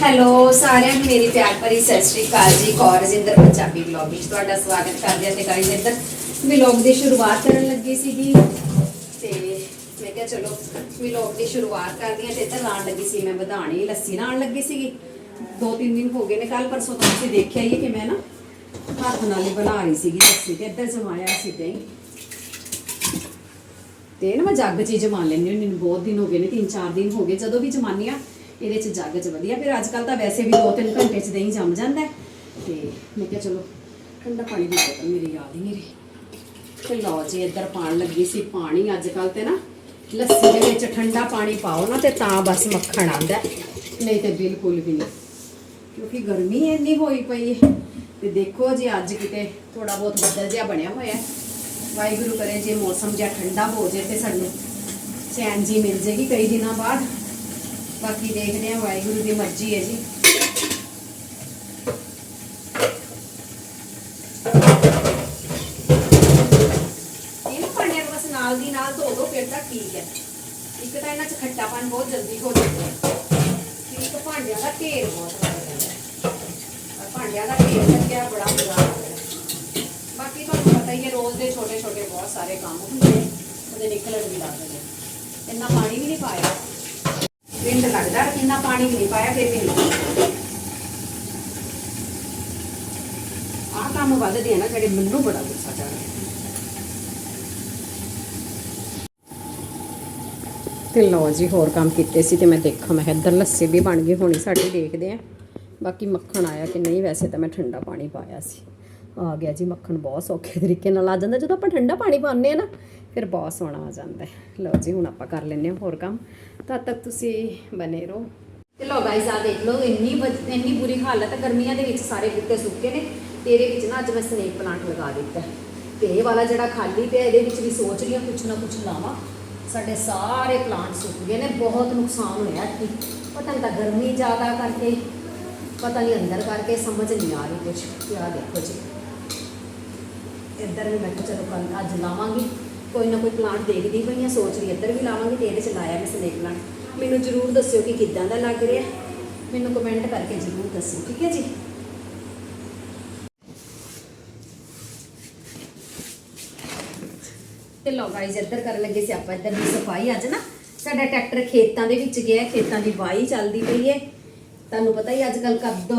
Hello, ਸਾਰਿਆਂ ਨੂੰ ਮੇਰੀ ਪਿਆਰ ਭਰੀ ਸਤਿ ਸ਼੍ਰੀ ਅਕਾਲ ਜੀ। ਕੌਰ ਪੰਜਾਬੀ ਵਲੌਗ ਵਿੱਚ ਤੁਹਾਡਾ ਸਵਾਗਤ ਕਰਦੇ ਹਾਂ ਤੇ ਗਾਈਜ਼ ਇੱਧਰ ਦੀ ਸ਼ੁਰੂਆਤ ਕਰਨ ਲੱਗੀ ਸੀਗੀ ਤੇ ਮੈਂ ਕਿਹਾ ਚਲੋ ਵਲੌਗ ਦੀ ਸ਼ੁਰੂਆਤ ਕਰਦੀ ਹਾਂ ਤੇ ਇੱਧਰ ਲਾਣ ਲੱਗੀ ਸੀ। ਮੈਂ ਵਧਾਣੀ ਲੱਸੀ ਲਾਣ ਲੱਗੀ ਸੀਗੀ। ਦੋ ਤਿੰਨ ਦਿਨ ਹੋ ਗਏ ਨੇ ਕੱਲ ਪਰਸੋਂ ਤੋਂ ਤੁਸੀਂ ਦੇਖਿਆ ਹੀ ਹੈ ਕਿ ਮੈਂ ਨਾ ਹੱਥ ਨਾਲ ਹੀ ਬਣਾ ਰਹੀ ਸੀਗੀ ਲੱਸੀ ਤੇ ਇੱਧਰ ਜਮਾਇਆ ਸੀ ਦਹੀਂ। ਤੇ ਨਾ ਮੈਂ ਜੱਗ 'ਚ ਹੀ ਜਮਾ ਲੈਂਦੀ ਹੁੰਦੀ ਬਹੁਤ ਦਿਨ ਹੋ ਗਏ ਨੇ 3-4 ਦਿਨ ਹੋ ਗਏ। ਜਦੋਂ ਵੀ ਜਮਾਨੀ ਆ ਇਹਦੇ 'ਚ ਜੱਗ 'ਚ ਵਧੀਆ। ਫਿਰ ਅੱਜ ਕੱਲ ਤਾਂ ਵੈਸੇ ਵੀ 2-3 ਘੰਟੇ 'ਚ ਦਹੀਂ ਜੰਮ ਜਾਂਦਾ ਹੈ। ਤੇ ਮੈਂ ਕਿਹਾ ਚਲੋ, ਠੰਡਾ ਪਾਣੀ ਦੀ ਬੋਤਲ ਮੇਰੀ ਯਾਦ ਹੀ ਨਹੀਂ ਰਹੀ। ਤੇ ਲਓ ਜੀ, ਇੱਧਰ ਪਾਣ ਲੱਗੀ ਸੀ ਪਾਣੀ ਅੱਜ ਕੱਲ ਤੇ ਨਾ। ਲੱਸੀ ਦੇ ਵਿੱਚ ਠੰਡਾ ਪਾਣੀ ਪਾਓ ਨਾ ਤੇ ਤਾਂ ਬਸ ਮੱਖਣ ਆਉਂਦਾ ਨਹੀਂ ਤੇ ਬਿਲਕੁਲ ਵੀ ਨਹੀਂ। ਕਿਉਂਕਿ ਗਰਮੀ ਇੰਨੀ ਹੋਈ ਪਈ ਹੈ। ਤੇ ਦੇਖੋ ਜੀ, ਅੱਜ ਕਿਤੇ ਥੋੜਾ ਬਹੁਤ ਬੱਦਲ ਜਿਹਾ ਬਣਿਆ ਹੋਇਆ ਵਾਹਿਗੁਰੂ ਕਰੇ ਜੇ ਮੌਸਮ ਜਿਹਾ ਠੰਡਾ ਹੋ ਜੇ ਤੇ ਸਾਨੂੰ ਚੈਨ ਜੀ ਮਿਲ ਜੇਗੀ ਕਈ ਦਿਨਾਂ ਬਾਅਦ। ਬਾਕੀ ਦੇਖਦੇ ਹਾਂ, ਵਾਹਿਗੁਰੂ ਦੀ ਮਰਜ਼ੀ ਹੈ ਜੀ। ਇਹਨਾਂ ਭਾਂਡਿਆਂ ਨੂੰ ਬਸ ਨਾਲ ਦੀ ਨਾਲ ਧੋ ਦੋ, ਫਿਰ ਤਾਂ ਠੀਕ ਹੈ। ਇੱਕ ਤਾਂ ਇਹਨਾਂ 'ਚ ਖੱਟਾਪਨ ਬਹੁਤ ਜਲਦੀ ਹੋ ਜਾਂਦਾ ਹੈ। ਇੱਕ ਭਾਂਡਿਆਂ ਦਾ ਢੇਰ ਬਹੁਤ ਲੱਗ ਜਾਂਦਾ ਹੈ। ਭਾਂਡਿਆਂ ਦਾ ਢੇਰ ਲੱਗਿਆ, ਬੜਾ ਬੁਰਾ ਬਾਕੀ ਤੁਹਾਨੂੰ ਪਤਾ ਹੀ ਹੈ, ਰੋਜ਼ ਦੇ ਛੋਟੇ ਛੋਟੇ ਬਹੁਤ ਸਾਰੇ ਕੰਮ ਹੁੰਦੇ ਨੇ, ਉਹਦੇ ਨਿਕਲਣ ਵੀ ਲੱਗਦੇ ਜਾਂਦੇ ਇੰਨਾ ਪਾਣੀ ਵੀ ਨਹੀਂ ਪਾਇਆ। ਪਿੰਡ ਲੱਗਦਾ, ਇੰਨਾ ਪਾਣੀ ਨਹੀਂ ਪਾਇਆ, ਫਿਰ ਵੀ ਆਹ ਕੰਮ ਵੱਧਦੇ ਆ ਨਾ, ਜਿਹੜੇ ਮੈਨੂੰ ਬੜਾ ਗੁੱਸਾ ਚੜਦਾ ਤੇ ਲਓ ਜੀ, ਹੋਰ ਕੰਮ ਕੀਤੇ ਸੀ ਤੇ ਮੈਂ ਦੇਖਾਂ, ਮੈਂ ਕਿਹਾ ਇੱਧਰ ਲੱਸੀ ਵੀ ਬਣ ਗਈ ਹੋਣੀ, ਸਾਡੀ ਦੇਖਦੇ ਆ। ਬਾਕੀ ਮੱਖਣ ਆਇਆ ਕਿ ਨਹੀਂ, ਵੈਸੇ ਤਾਂ ਮੈਂ ਠੰਡਾ ਪਾਣੀ ਪਾਇਆ ਸੀ। ਆ ਗਿਆ ਜੀ, ਮੱਖਣ ਬਹੁਤ ਸੌਖੇ ਤਰੀਕੇ ਨਾਲ ਆ ਜਾਂਦਾ, ਜਦੋਂ ਆਪਾਂ ਠੰਡਾ ਪਾਣੀ ਪਾਉਂਦੇ ਆ ਨਾ, ਫਿਰ ਬਹੁਤ ਸੋਹਣਾ ਆ ਜਾਂਦਾ। ਲਓ ਜੀ, ਹੁਣ ਆਪਾਂ ਕਰ ਲੈਂਦੇ ਹਾਂ ਹੋਰ ਕੰਮ। ਤਦ ਤੱਕ ਤੁਸੀਂ ਬਨੇ ਰਹੋ। ਤੇ ਲੋ ਗਾਇਸ ਆ ਦੇਖ ਲਓ, ਇੰਨੀ ਇੰਨੀ ਬੁਰੀ ਹਾਲਤ ਹੈ ਗਰਮੀਆਂ ਦੇ ਵਿੱਚ ਸਾਰੇ ਬੂਟੇ ਸੁੱਕੇ ਨੇ, ਤੇ ਇਹਦੇ ਵਿੱਚ ਨਾ ਅੱਜ ਮੈਂ ਸਨੇਕ ਪਲਾਂਟ ਲਗਾ ਦਿੱਤਾ। ਹੈ। ਤੇ ਇਹ ਵਾਲਾ ਜਿਹੜਾ ਖਾਲੀ ਪਿਆ, ਇਹਦੇ ਵਿੱਚ ਵੀ ਸੋਚ ਰਹੀ ਹਾਂ ਕੁਛ ਨਾ ਕੁਛ ਲਾਵਾਂ। ਸਾਡੇ ਸਾਰੇ ਪਲਾਂਟ ਸੁੱਕ ਗਏ ਨੇ, ਬਹੁਤ ਨੁਕਸਾਨ ਹੋਇਆ ਕਿ ਪਤਾ ਨਹੀਂ ਤਾਂ ਗਰਮੀ ਜ਼ਿਆਦਾ ਕਰਕੇ, ਪਤਾ ਨਹੀਂ ਅੰਦਰ ਕਰਕੇ ਸਮਝ ਨਹੀਂ ਆ ਰਹੀ ਕੁਛ। ਕਿ ਆ ਦੇਖੋ ਜੀ। ਇੱਧਰ ਵੀ ਮੈਂ ਕਿਹਾ ਚਲੋ ਕੱਲ ਅੱਜ ਲਾਵਾਂਗੀ। ਕੋਈ ਨਾ ਕੋਈ ਪਲਾਂਟ ਦੇਖਦੀ ਪਈ ਹਾਂ ਸੋਚ ਰਹੀ ਇੱਧਰ ਵੀ ਲਾਵਾਂਗੀ ਤੇ ਇਹਦੇ ਚ ਲਾਇਆ ਮੈਂ ਸਨੇਕ ਪਲਾਂਟ ਮੈਨੂੰ ਜ਼ਰੂਰ ਦੱਸਿਓ ਕਿ ਕਿੱਦਾਂ ਦਾ ਲੱਗ ਰਿਹਾ। ਮੈਨੂੰ ਕਮੈਂਟ ਕਰਕੇ ਜ਼ਰੂਰ ਦੱਸਿਓ, ਠੀਕ ਹੈ ਜੀ? ਤੇ ਲੋ ਗਾਈਜ਼ ਇੱਧਰ ਕਰਨ ਲੱਗੇ ਸੀ ਆਪਾਂ, ਇੱਧਰ ਦੀ ਸਫ਼ਾਈ ਅੱਜ ਨਾ ਸਾਡਾ ਟਰੈਕਟਰ ਖੇਤਾਂ ਦੇ ਵਿੱਚ ਗਿਆ, ਖੇਤਾਂ ਦੀ ਵਾਹੀ ਚੱਲਦੀ ਪਈ ਹੈ। ਤੁਹਾਨੂੰ ਪਤਾ ਹੀ ਅੱਜ ਕੱਲ ਕੱਦ,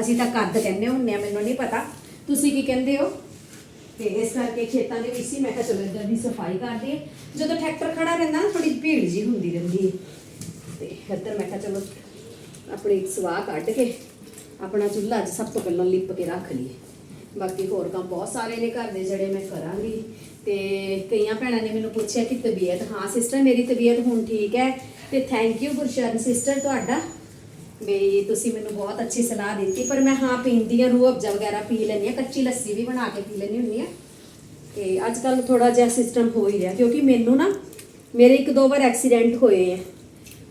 ਅਸੀਂ ਤਾਂ ਕੱਦ ਕਹਿੰਦੇ ਹੁੰਦੇ ਆ, ਮੈਨੂੰ ਨਹੀਂ ਪਤਾ। ਤੁਸੀਂ ਕੀ ਕਹਿੰਦੇ ਹੋ? ਤੇ ਇਸ ਕਰਕੇ ਖੇਤਾਂ ਦੇ ਵਿੱਚ ਹੀ ਮੈਂ ਕਿਹਾ ਚਲੋ ਇੱਧਰ ਦੀ ਸਫ਼ਾਈ ਕਰਦੇ ਹਾਂ। ਜਦੋਂ ਟਰੈਕਟਰ ਖੜਾ ਰਹਿੰਦਾ ਨਾ ਥੋੜੀ ਭੀੜ ਜੀ ਹੁੰਦੀ ਰਹਿੰਦੀ ਹੈ। ਤੇ ਇੱਧਰ ਮੈਂ ਕਿਹਾ ਚਲੋ ਆਪਣੀ ਸਵਾਹ ਕੱਢ ਕੇ ਆਪਣਾ ਚੁੱਲ੍ਹਾ ਅੱਜ ਸਭ ਤੋਂ ਪਹਿਲਾਂ ਲਿਪ ਕੇ ਰੱਖ ਲਈਏ। ਬਾਕੀ ਹੋਰ ਕੰਮ ਬਹੁਤ ਸਾਰੇ ਨੇ ਘਰ ਦੇ ਜਿਹੜੇ ਮੈਂ ਕਰਾਂਗੀ। ਤੇ ਕਈਆਂ ਭੈਣਾਂ ਨੇ ਮੈਨੂੰ ਪੁੱਛਿਆ ਕਿ ਤਬੀਅਤ, ਹਾਂ ਸਿਸਟਰ ਮੇਰੀ ਤਬੀਅਤ ਹੁਣ ਠੀਕ ਹੈ। ਤੇ ਥੈਂਕ ਯੂ ਗੁਰਸ਼ਰਨ ਸਿਸਟਰ ਤੁਹਾਡਾ। ਵੀ ਤੁਸੀਂ ਮੈਨੂੰ ਬਹੁਤ ਅੱਛੀ ਸਲਾਹ ਦਿੱਤੀ, ਪਰ ਮੈਂ ਹਾਂ ਪੀਂਦੀ ਆ ਰੂਹ ਅਫਜ਼ਾ ਵਗੈਰਾ ਪੀ ਲੈਂਦੀ ਆ ਕੱਚੀ ਲੱਸੀ ਵੀ ਬਣਾ ਕੇ ਪੀ ਲੈਂਦੀ ਹੁੰਦੀ ਆ ਤੇ ਅੱਜ ਕੱਲ ਥੋੜਾ ਜਿਹਾ ਸਿਸਟਮ ਹੋ ਹੀ ਰਿਹਾ, ਕਿਉਂਕਿ ਮੈਨੂੰ ਨਾ ਮੇਰੇ ਇੱਕ ਦੋ ਵਾਰ ਐਕਸੀਡੈਂਟ ਹੋਏ ਆ।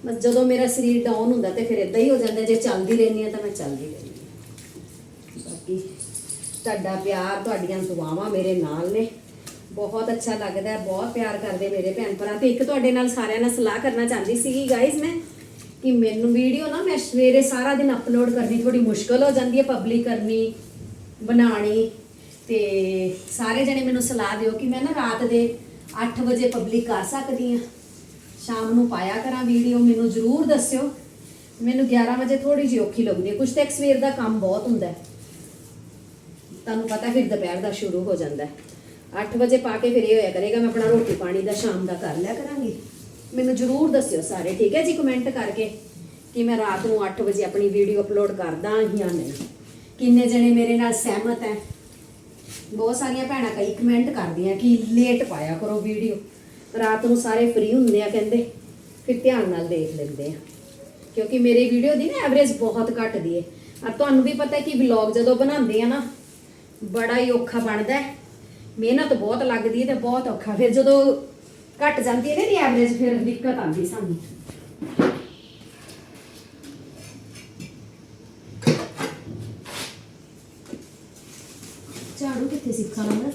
ਬਸ ਜਦੋਂ ਮੇਰਾ ਸਰੀਰ ਡਾਊਨ ਹੁੰਦਾ ਤੇ ਫਿਰ ਇਦਾਂ ਹੀ ਹੋ ਜਾਂਦਾ, ਜੇ ਚੱਲਦੀ ਰਹਿੰਦੀ ਆ ਤਾਂ ਮੈਂ ਚੱਲਦੀ ਰਹਿੰਦੀ ਹਾਂ। ਬਾਕੀ ਤੁਹਾਡਾ ਪਿਆਰ, ਤੁਹਾਡੀਆਂ ਦੁਆਵਾਂ ਮੇਰੇ ਨਾਲ ਨੇ। ਬਹੁਤ ਅੱਛਾ ਲੱਗਦਾ, ਬਹੁਤ ਪਿਆਰ ਕਰਦੇ ਮੇਰੇ ਭੈਣ ਭਰਾ। ਤੇ ਇੱਕ ਤੁਹਾਡੇ ਨਾਲ ਸਾਰਿਆਂ ਨਾਲ ਸਲਾਹ ਕਰਨਾ ਚਾਹੁੰਦੀ ਸੀਗੀ ਗਾਇਜ਼ ਮੈਂ। ਕਿ ਮੈਨੂੰ ਵੀਡੀਓ ਨਾ ਮੈਂ ਸਵੇਰੇ ਸਾਰਾ ਦਿਨ ਅਪਲੋਡ ਕਰਨੀ ਥੋੜੀ ਮੁਸ਼ਕਲ ਹੋ ਜਾਂਦੀ ਹੈ ਪਬਲਿਕ ਕਰਨੀ ਬਣਾਣੀ ਤੇ ਸਾਰੇ ਜਣੇ ਮੈਨੂੰ ਸਲਾਹ ਦਿਓ ਕਿ ਮੈਂ ਨਾ ਰਾਤ ਦੇ 8 ਵਜੇ ਪਬਲਿਕ ਕਰ ਸਕਦੀ ਹਾਂ। ਸ਼ਾਮ ਨੂੰ ਪਾਇਆ ਕਰਾਂ ਵੀਡੀਓ, ਮੈਨੂੰ ਜ਼ਰੂਰ ਦੱਸਿਓ। ਮੈਨੂੰ 11 ਵਜੇ ਥੋੜੀ ਜਿਹੀ ਔਖੀ ਲੱਗਦੀ ਹੈ। ਕੁਝ ਤਾਂ ਇੱਕ ਸਵੇਰ ਦਾ ਕੰਮ ਬਹੁਤ ਹੁੰਦਾ ਹੈ। ਤੁਹਾਨੂੰ ਪਤਾ ਫਿਰ ਦੁਪਹਿਰ ਦਾ ਸ਼ੁਰੂ ਹੋ ਜਾਂਦਾ ਹੈ। 8 ਵਜੇ ਪਾ ਕੇ ਫਿਰ ਇਹ ਹੋਇਆ ਕਰੇਗਾ, ਮੈਂ ਆਪਣਾ ਰੋਟੀ ਪਾਣੀ ਦਾ ਸ਼ਾਮ ਦਾ ਕਰ ਲਿਆ ਕਰਾਂਗੀ। ਮੈਨੂੰ ਜ਼ਰੂਰ ਦੱਸਿਓ ਸਾਰੇ, ਠੀਕ ਹੈ ਜੀ? ਕਮੈਂਟ ਕਰਕੇ ਕਿ ਮੈਂ ਰਾਤ ਨੂੰ 8 ਵਜੇ ਆਪਣੀ ਵੀਡੀਓ ਅਪਲੋਡ ਕਰਦਾ ਜਾਂ ਨਹੀਂ। ਕਿੰਨੇ ਜਣੇ ਮੇਰੇ ਨਾਲ ਸਹਿਮਤ ਹੈ? ਬਹੁਤ ਸਾਰੀਆਂ ਭੈਣਾਂ ਕਈ ਕਮੈਂਟ ਕਰਦੀਆਂ ਕਿ ਲੇਟ ਪਾਇਆ ਕਰੋ ਵੀਡੀਓ ਰਾਤ ਨੂੰ ਸਾਰੇ ਫ੍ਰੀ ਹੁੰਦੇ ਆ ਕਹਿੰਦੇ, ਫਿਰ ਧਿਆਨ ਨਾਲ ਦੇਖ ਲੈਂਦੇ ਆ। ਕਿਉਂਕਿ ਮੇਰੀ ਵੀਡੀਓ ਦੀ ਨਾ ਐਵਰੇਜ ਬਹੁਤ ਘੱਟ ਦੀ ਹੈ ਔਰ ਤੁਹਾਨੂੰ ਵੀ ਪਤਾ ਹੈ ਕਿ ਵਲੌਗ ਜਦੋਂ ਬਣਾਉਂਦੇ ਆ ਨਾ, ਬੜਾ ਹੀ ਔਖਾ ਬਣਦਾ ਹੈ। ਮਿਹਨਤ ਬਹੁਤ ਲੱਗਦੀ ਹੈ ਤੇ ਬਹੁਤ ਔਖਾ। ਫਿਰ ਜਦੋਂ ਘਟ ਜਾਂਦੀ ਹੈ ਨਾ ਦੀ ਐਵਰੇਜ ਫਿਰ ਦਿੱਕਤ ਆਉਂਦੀ ਸਾਨੂੰ। ਝਾੜੂ ਕਿੱਥੇ ਸਿੱਖਾਂ ਮੈਂ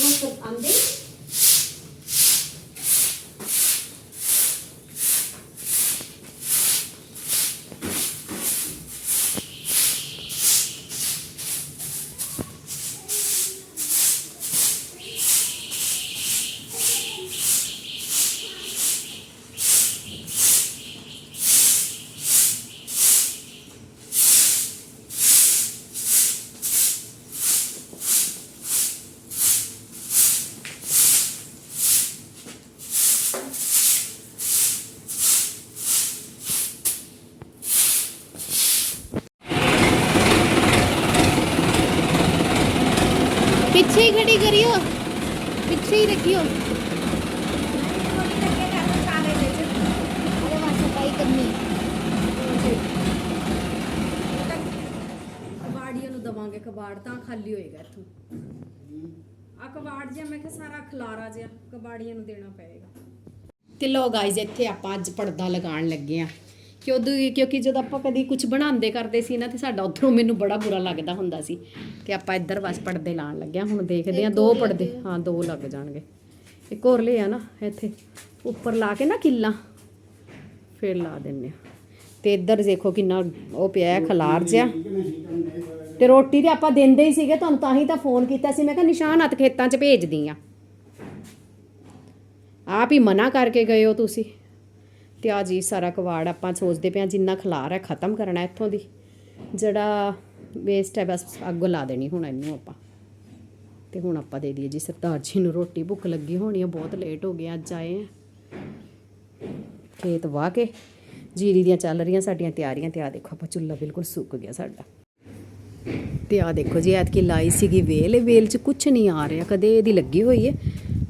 ਹੁਣ ਉਹ ਸਭ ਕਬਾੜੀਆਂ ਨੂੰ ਦਵਾਂਗੇ ਕਬਾੜ ਤਾਂ ਖਾਲੀ ਹੋਏਗਾ ਇੱਥੋਂ। ਆ ਕਬਾੜ ਜਿਹਾ ਮੈਂ ਕਿਹਾ ਸਾਰਾ ਖਲਾਰਾ ਜਿਹਾ ਕਬਾੜੀਆਂ ਨੂੰ ਦੇਣਾ ਪਏਗਾ। ਤੇ ਲੋ ਗਾਇਜ਼ ਇੱਥੇ ਆਪਾਂ ਅੱਜ ਪਰਦਾ ਲਗਾਉਣ ਲੱਗੇ ਆ ਕਿਉਂ ਕਿਉਂਕਿ ਜਦੋਂ ਆਪਾਂ ਕਦੀ ਕੁਝ ਬਣਾਉਂਦੇ ਕਰਦੇ ਸੀ ਨਾ ਤੇ ਸਾਡਾ ਉਧਰੋਂ ਮੈਨੂੰ ਬੜਾ ਬੁਰਾ ਲੱਗਦਾ ਹੁੰਦਾ ਸੀ ਤੇ ਆਪਾਂ ਇੱਧਰ ਬਸ ਪਰਦੇ ਲਾਉਣ ਲੱਗੇ ਆ ਹੁਣ ਦੇਖਦੇ ਆ ਦੋ ਪਰਦੇ ਹਾਂ ਦੋ ਲੱਗ ਜਾਣਗੇ। ਇੱਕ ਹੋਰ ਲਿਆ ਨਾ ਇੱਥੇ। ਉੱਪਰ ਲਾ ਕੇ ਨਾ ਕਿੱਲਾ ਫਿਰ ਲਾ ਦਿੰਨੇ ਆ ਤੇ ਇੱਧਰ ਦੇਖੋ ਕਿੰਨਾ ਉਹ ਪਿਆ ਹੈ ਖਲਾਰ ਜਿਹਾ। ਤੇ ਰੋਟੀ ਤੇ ਆਪਾਂ ਦਿੰਦੇ ਹੀ ਸੀਗੇ ਤੁਹਾਨੂੰ ਤਾਂ ਹੀ ਤਾਂ ਫੋਨ ਕੀਤਾ ਸੀ। ਮੈਂ ਕਿਹਾ ਨਿਸ਼ਾਨ ਹੱਥ ਖੇਤਾਂ 'ਚ ਭੇਜਦੀ ਆ ਆਪ ਹੀ ਮਨਾ ਕਰਕੇ ਗਏ ਹੋ ਤੁਸੀਂ। ਤੇ ਆ ਜੀ ਸਾਰਾ ਕਵਾੜ ਆਪਾਂ ਸੋਚਦੇ ਪਿਆ ਜਿੰਨਾ ਖਲਾਰ ਹੈ ਖਤਮ ਕਰਨਾ ਇੱਥੋਂ ਦੀ। ਜਿਹੜਾ ਵੇਸਟ ਹੈ ਬਸ ਅੱਗ ਲਾ ਦੇਣੀ ਹੁਣ ਇਹਨੂੰ ਆਪਾਂ। ਤੇ ਹੁਣ ਆਪਾਂ ਦੇ ਦਈਏ ਜੀ ਸਰਦਾਰ ਜੀ ਨੂੰ ਰੋਟੀ, ਭੁੱਖ ਲੱਗੀ ਹੋਣੀ ਹੈ ਬਹੁਤ ਲੇਟ ਹੋ ਗਿਆ, ਅੱਜ ਆਏ ਆ। ਖੇਤ ਵਾਹ ਕੇ ਜੀਰੀ ਦੀਆਂ ਚੱਲ ਰਹੀਆਂ ਸਾਡੀਆਂ ਤਿਆਰੀਆਂ ਤੇ ਆ ਦੇਖੋ ਆਪਾਂ ਚੁੱਲ੍ਹਾ ਬਿਲਕੁਲ ਸੁੱਕ ਗਿਆ ਸਾਡਾ। ਤੇ ਆ ਦੇਖੋ ਜੀ ਐਤਕੀ ਲਾਈ ਸੀਗੀ ਵੇਲ, ਇਹ ਵੇਲ 'ਚ ਕੁਝ ਨਹੀਂ ਆ ਰਿਹਾ, ਕਦੇ ਇਹਦੀ ਲੱਗੀ ਹੋਈ ਹੈ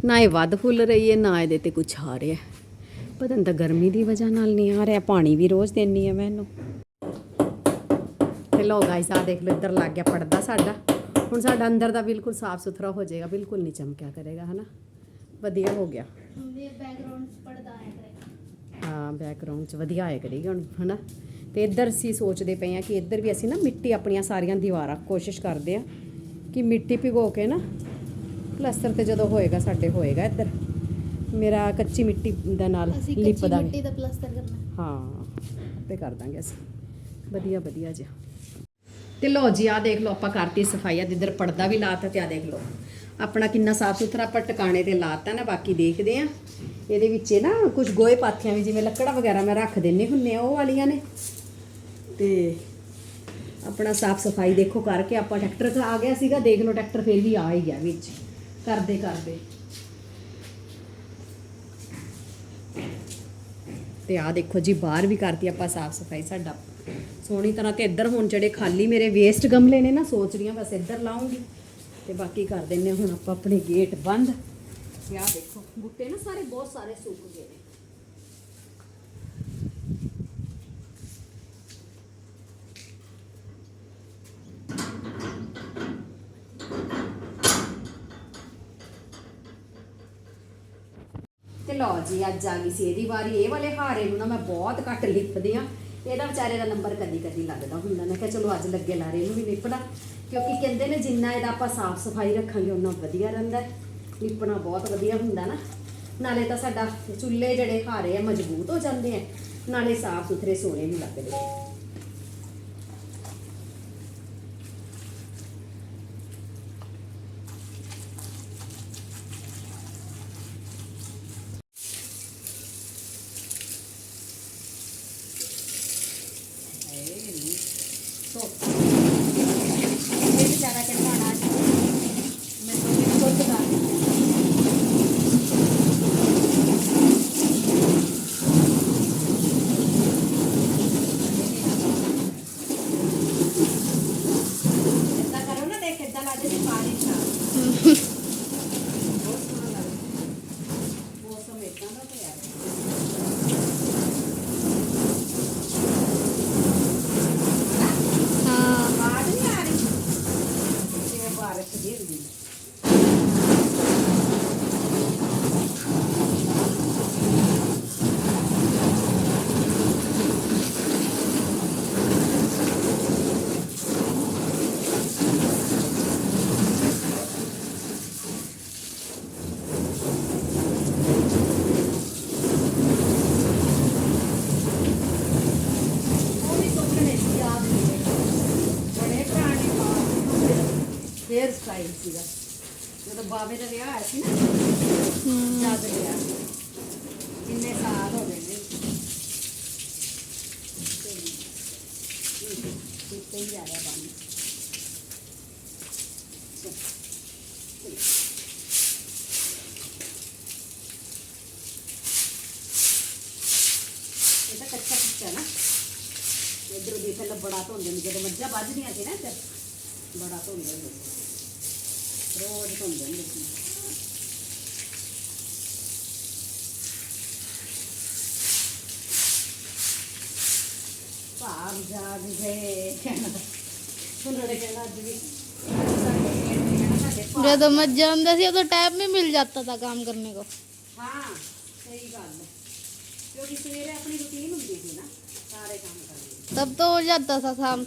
ਨਾ ਇਹ ਵੱਧ ਫੁੱਲ ਰਹੀ ਹੈ ਨਾ ਇਹਦੇ ਤੇ ਕੁਝ ਆ ਰਿਹਾ। ਪਤਾ ਨਹੀਂ ਤਾਂ ਗਰਮੀ ਦੀ ਵਜ੍ਹਾ ਨਾਲ ਨਹੀਂ ਆ ਰਿਹਾ ਪਾਣੀ ਵੀ ਰੋਜ਼ ਦੇਣੀ ਆ ਮੈਂ ਇਹਨੂੰ ਤੇ ਲੋ ਗਾਇਸ ਆ ਦੇਖ ਲਓ ਇੱਧਰ ਲੱਗ ਗਿਆ ਪੜਦਾ ਸਾਡਾ। ਹੁਣ ਸਾਡਾ ਅੰਦਰ ਦਾ ਬਿਲਕੁਲ ਸਾਫ਼ ਸੁਥਰਾ ਹੋ ਜਾਏਗਾ ਬਿਲਕੁਲ ਨਹੀਂ ਚਮਕਿਆ ਕਰੇਗਾ ਹਨਾ? ਵਧੀਆ ਹੋ ਗਿਆ। ਇਹ ਬੈਕਗ੍ਰਾਉਂਡ ਪੜਦਾ ਆਇਆ ਕਰੇਗਾ ਹਾਂ ਬੈਕਗ੍ਰਾਉਂਡ 'ਚ ਵਧੀਆ ਆਇਆ ਕਰੇਗੀ ਹੁਣ ਹਨਾ? ਤੇ ਇੱਧਰ ਅਸੀਂ ਸੋਚਦੇ ਪਏ ਆ ਕਿ ਇੱਧਰ ਵੀ ਅਸੀਂ ਨਾ ਮਿੱਟੀ ਆਪਣੀਆਂ ਸਾਰੀਆਂ ਦੀਵਾਰਾਂ ਕੋਸ਼ਿਸ਼ ਕਰਦੇ ਆ ਕਿ ਮਿੱਟੀ ਭਿਗੋ ਕੇ ਨਾ ਪਲਸਤਰ ਤੇ ਜਦੋਂ ਹੋਏਗਾ ਸਾਡੇ ਹੋਏਗਾ ਇੱਧਰ। ਮੇਰਾ ਕੱਚੀ ਮਿੱਟੀ ਦਾ ਨਾਲ ਅਸੀਂ ਲਿਪ ਕੱਚੀ ਦਾ ਮਿੱਟੀ ਦਾ ਪਲਸਤਰ ਕਰਨਾ ਹਾਂ। ਤੇ ਕਰ ਦਾਂਗੇ ਅਸੀਂ। ਵਧੀਆ ਵਧੀਆ ਜਿਹਾ। ਤੇ ਲੋ ਜੀ ਆ ਦੇਖ ਲਓ ਆਪਾਂ ਕਰਤੀ ਸਫ਼ਾਈ। ਆ ਜਿੱਧਰ ਪਰਦਾ ਵੀ ਲਾਤਾ ਤੇ ਆ ਦੇਖ ਲਓ। ਆਪਣਾ ਕਿੰਨਾ ਸਾਫ਼ ਸੁਥਰਾ ਆਪਾਂ ਟਿਕਾਣੇ ਤੇ ਲਾਤਾ ਨਾ ਬਾਕੀ ਦੇਖਦੇ ਆ ਇਹਦੇ ਵਿੱਚ ਨਾ ਕੁਝ ਗੋਏ ਪਾਥੀਆਂ ਵੀ ਜਿਵੇਂ ਲੱਕੜਾ ਵਗੈਰਾ ਮੈਂ ਰੱਖ ਦਿੰਨੇ ਹੁੰਨੇ ਆ ਉਹ ਵਾਲੀਆਂ ਨੇ। ਤੇ ਆਪਣਾ ਸਾਫ਼ ਸਫ਼ਾਈ ਦੇਖੋ ਕਰਕੇ ਆਪਾਂ ਟਰੈਕਟਰ ਆ ਗਿਆ ਸੀਗਾ ਦੇਖ ਲਓ ਟਰੈਕਟਰ ਫੇਰ ਵੀ ਆ ਹੀ ਗਿਆ ਵਿੱਚ। ਕਰਦੇ ਕਰਦੇ। ਤੇ ਆਹ ਦੇਖੋ ਜੀ, ਬਾਹਰ ਵੀ ਕਰਤੀ ਆਪਾਂ ਸਾਫ਼ ਸਫ਼ਾਈ ਸਾਡਾ। ਸੋਹਣੀ ਤਰ੍ਹਾਂ ਤੇ ਇੱਧਰ ਹੁਣ ਜਿਹੜੇ ਖਾਲੀ ਮੇਰੇ ਵੇਸਟ ਗਮਲੇ ਨੇ ਨਾ, ਸੋਚ ਰਹੀ ਹਾਂ ਬਸ ਇੱਧਰ ਲਾਉਂਗੀ। ਤੇ ਬਾਕੀ ਕਰ ਦਿੰਨੇ ਹੁਣ ਆਪਾਂ ਆਪਣੇ ਗੇਟ ਬੰਦ। ਤੇ ਆ ਦੇਖੋ, ਬੂਟੇ ਨਾ ਸਾਰੇ ਬਹੁਤ ਸਾਰੇ ਸੁੱਕ ਗਏ ਨੇ। ਤੇ ਲਓ ਜੀ, ਅੱਜ ਆ ਗਈ ਸੀ ਇਹਦੀ ਵਾਰੀ। ਇਹ ਵਾਲੇ ਹਾਰੇ ਨੂੰ ਨਾ ਮੈਂ ਬਹੁਤ ਘੱਟ ਲਿਪਦੀ ਆ ਇਹਦਾ ਵਿਚਾਰੇ ਦਾ ਨੰਬਰ ਕਦੀ ਕਦੀ ਲੱਗਦਾ ਹੁੰਦਾ। ਮੈਂ ਕਿਹਾ ਚਲੋ ਅੱਜ ਲੱਗੇ ਲਾਰੇ ਇਹਨੂੰ ਵੀ ਲਿਪਦਾ ਕਿਉਂਕਿ ਕਹਿੰਦੇ ਨੇ ਜਿੰਨਾ ਇਹਦਾ ਆਪਾਂ ਸਾਫ਼ ਸਫ਼ਾਈ ਰੱਖਾਂਗੇ ਉਨਾ ਵਧੀਆ ਰਹਿੰਦਾ ਹੈ। ਲਿਪਣਾ ਬਹੁਤ ਵਧੀਆ ਹੁੰਦਾ ਨਾ। ਨਾਲੇ ਤਾਂ ਸਾਡਾ ਚੁੱਲ੍ਹੇ ਜਿਹੜੇ ਹਾਰੇ ਆ, ਮਜ਼ਬੂਤ ਹੋ ਜਾਂਦੇ ਆ। ਨਾਲੇ ਸਾਫ਼ ਸੁਥਰੇ ਸੋਹਣੇ ਵੀ ਲੱਗਦੇ ਸੋ ਇਹ ਵਿਚਾਰਾ ਚੜਾਣਾ ਮੈਨੂੰ ਵੀ ਸੋਚਦਾ ਹੇਅਰ ਸਟਾਈਲ ਸੀਗਾ। ਜਦੋਂ ਬਾਵੇ ਦਾ ਵਿਆਹ ਆਇਆ ਸੀ ਨਾ ਜਦ ਲਿਆ ਕਿੰਨੇ ਸਾਲ ਹੋ ਗਏ ਨੇ। ਤੇ ਹੀ ਜਾ ਰਿਹਾ ਇਹ ਤਾਂ ਕੱਚਾ ਕੱਚਾ ਨਾ। ਇਧਰ ਦੀ ਪਹਿਲਾਂ ਬੜਾ ਧੋਂਦੇ ਨੇ। ਜਦੋਂ ਮੱਝਾਂ ਵੱਜਦੀਆਂ ਸੀ ਨਾ ਇੱਧਰ। बड़ा तो धोंदे होंदे रोज धोंदे तो होंदे भार जाग गए। सुनड़े कहना अज भी जब मत जानता सी तो टाइम भी मिल जाता था काम करने को। हाँ सही बात है। क्योंकि सवेरे अपनी रूटीन होती थी ना सारे काम करने तब तो हो जाता था शाम।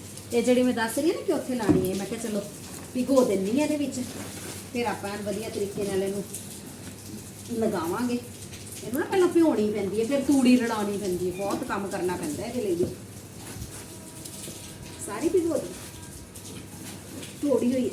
ਇਹ ਜਿਹੜੀ ਮੈਂ ਦੱਸ ਰਹੀ ਹਾਂ ਨਾ ਕਿ ਉੱਥੇ ਲਾਣੀ ਹੈ, ਮੈਂ ਕਿਹਾ ਚਲੋ ਭਿਗੋ ਦਿੰਨੀ ਆ ਇਹਦੇ ਵਿੱਚ। ਫਿਰ ਆਪਾਂ ਵਧੀਆ ਤਰੀਕੇ ਨਾਲ ਇਹਨੂੰ ਲਗਾਵਾਂਗੇ। ਇਹਨੂੰ ਨਾ ਪਹਿਲਾਂ ਭਿਉਣੀ ਪੈਂਦੀ ਹੈ, ਫਿਰ ਤੂੜੀ ਲੜਾਉਣੀ ਪੈਂਦੀ ਹੈ। ਬਹੁਤ ਕੰਮ ਕਰਨਾ ਪੈਂਦਾ ਇਹਦੇ ਲਈ ਸਾਰੀ ਭਿਗੋ ਦੀ ਥੋੜੀ ਹੋਈ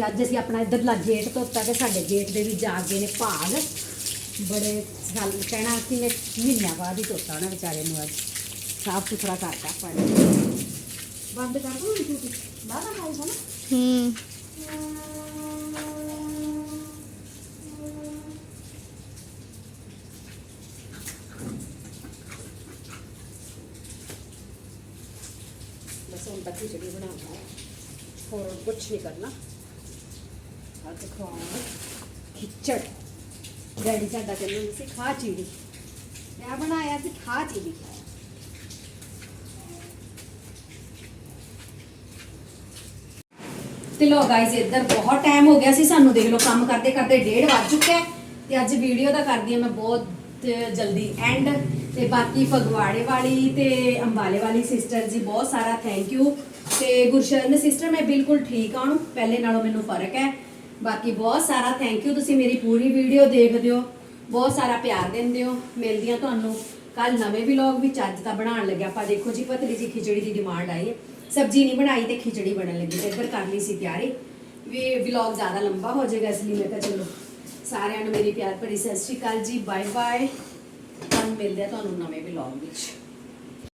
ਅਸੀਂ ਅੱਜ ਅਸੀਂ ਆਪਣਾ ਇਧਰਲਾ ਗੇਟ ਧੋਤਾ ਤੇ ਸਾਡੇ ਗੇਟ ਦੇ ਵੀ ਜਾ ਗਏ ਨੇ ਭਾਗ। ਬੜੇ ਗੱਲ ਕਹਿਣਾ ਕਿ ਮੈਂ ਮਹੀਨਾ ਬਾਅਦ ਹੀ ਧੋਤਾ ਉਹਨਾਂ ਵਿਚਾਰੇ ਨੂੰ ਅੱਜ। ਸਾਫ਼ ਸੁਥਰਾ ਕਰਤਾ ਪਾਣੀ ਬੰਦ ਕਰ ਦੋ ਹੁਣ ਤੁਸੀਂ। ਬਾਹਰ ਨਾ ਆਉਂਦਾ ਨਾ। ਹੂੰ। ਬਸ ਹੁਣ ਤੱਕ ਹੀ ਜਿਹੜੀ ਬਣਾਉਣਾ ਹੋਰ ਕੁਝ ਨਹੀਂ ਕਰਨਾ। ਆ ਦੇਖੋ ਡੈਡੀ ਸਾਡਾ ਕਹਿੰਦੇ ਹੁੰਦੇ ਸੀ ਖਾ ਚੀੜੀ। ਮੈਂ ਬਣਾਇਆ ਸੀ ਖਾ ਚੀੜੀ। ਤੇ ਲੋ ਗਾਇਜ਼ ਇੱਧਰ ਬਹੁਤ ਟਾਈਮ ਹੋ ਗਿਆ ਸੀ, ਸਾਨੂੰ ਦੇਖ ਲਓ ਕੰਮ ਕਰਦੇ ਕਰਦੇ ਡੇਢ ਵੱਜ ਚੁੱਕਿਆ ਹੈ ਤੇ ਅੱਜ ਵੀਡੀਓ ਦਾ ਕਰਦੀ ਹਾਂ ਮੈਂ ਬਹੁਤ ਜਲਦੀ ਐਂਡ ਤੇ ਬਾਕੀ ਫਗਵਾੜੇ ਵਾਲੀ ਤੇ ਅੰਬਾਲੇ ਵਾਲੀ ਸਿਸਟਰ ਜੀ ਬਹੁਤ ਸਾਰਾ ਥੈਂਕ ਯੂ ਤੇ ਗੁਰਸ਼ਰਨ ਸਿਸਟਰ ਮੈਂ ਬਿਲਕੁਲ ਠੀਕ ਹਾਂ ਹੁਣ ਪਹਿਲੇ ਨਾਲੋਂ ਮੈਨੂੰ ਫ਼ਰਕ ਹੈ। ਬਾਕੀ ਬਹੁਤ ਸਾਰਾ ਥੈਂਕ ਯੂ ਤੁਸੀਂ ਮੇਰੀ ਪੂਰੀ ਵੀਡੀਓ ਦੇਖਦੇ ਹੋ। ਬਹੁਤ ਸਾਰਾ ਪਿਆਰ ਦਿੰਦੇ ਹੋ। ਮਿਲਦੀਆਂ ਤੁਹਾਨੂੰ। ਕੱਲ ਨਵੇਂ ਵਲੌਗ ਵਿੱਚ ਅੱਜ ਤਾਂ ਬਣਾਉਣ ਲੱਗਿਆ। ਆਪਾਂ ਦੇਖੋ ਜੀ, ਪਤਲੀ ਜੀ ਖਿਚੜੀ ਦੀ ਡਿਮਾਂਡ ਆਈ ਹੈ। ਸਬਜ਼ੀ ਨਹੀਂ ਬਣਾਈ ਤੇ ਖਿਚੜੀ ਬਣਨ ਲੱਗੀ ਤੇ ਇੱਧਰ ਕਰ ਲਈ ਸੀ ਤਿਆਰੀ। ਵੀ ਵਲੌਗ ਜ਼ਿਆਦਾ ਲੰਬਾ ਹੋ ਜਾਏਗਾ ਇਸ ਲਈ ਮੈਂ ਕਿਹਾ ਚਲੋ, ਸਾਰਿਆਂ ਨੂੰ ਮੇਰੀ ਪਿਆਰ ਭਰੀ ਸਤਿ ਸ਼੍ਰੀ ਅਕਾਲ ਜੀ। ਬਾਏ ਬਾਏ ਤੁਹਾਨੂੰ ਮਿਲਦੇ ਆ ਤੁਹਾਨੂੰ ਨਵੇਂ ਵਲੌਗ ਵਿੱਚ।